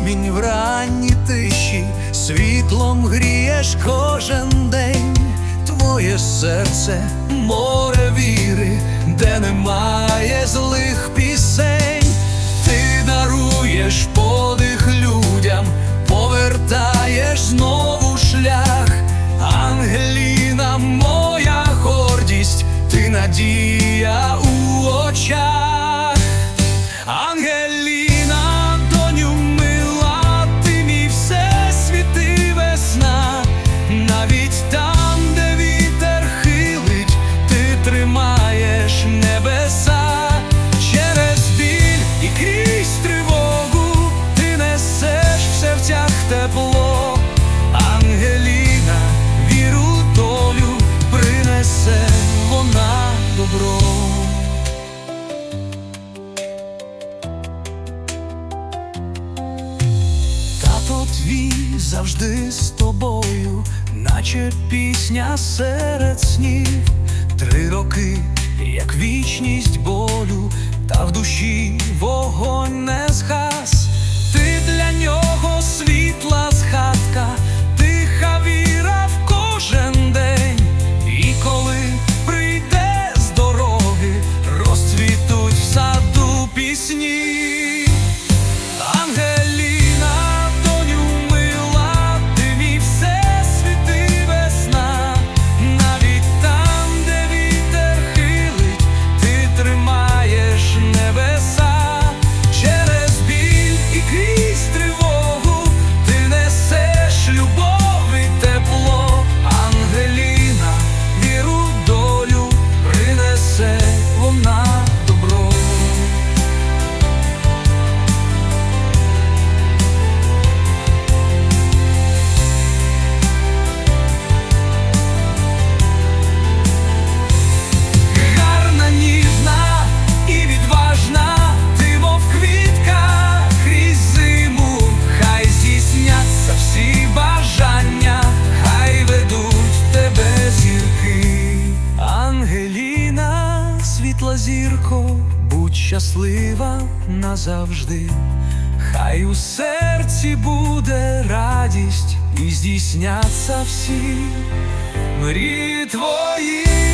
промінь в ранній тиші, світлом грієш кожен день, твоє серце, море віри, де немає злих пісень, ти даруєш подих людям, повертаєш знову шлях, Ангеліна, моя гордість, ти надія твій завжди з тобою, наче пісня серед снів, три роки, як вічність болю, та в душі вогонь зірко, будь щаслива назавжди. Хай у серці буде радість і здійсняться всі мрії твої.